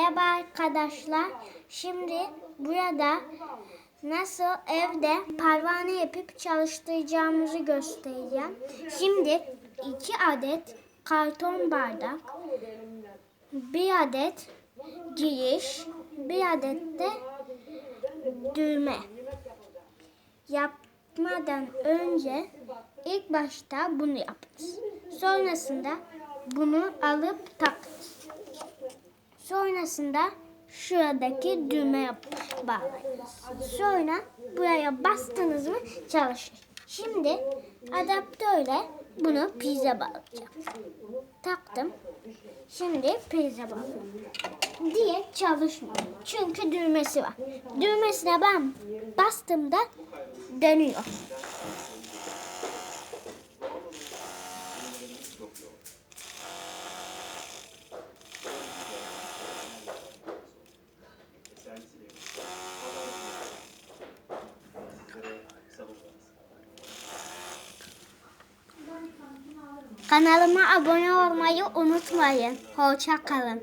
Merhaba arkadaşlar. Şimdi burada nasıl evde pervane yapıp çalıştıracağımızı göstereceğim. Şimdi iki adet karton bardak, bir adet giriş, bir adet de düğme. Yapmadan önce ilk başta bunu yaptız. Sonrasında bunu alıp taktız. Sonrasında şuradaki düğme yap bağlayınız. Sonra buraya bastınız mı çalışır. Şimdi adaptörle bunu prize bağlayacağım. Taktım. Şimdi prize bağlıyorum. Diye çalışmıyor. Çünkü düğmesi var. Düğmesine ben bastığımda dönüyor. Kanalıma abone olmayı unutmayın. Hoşça kalın.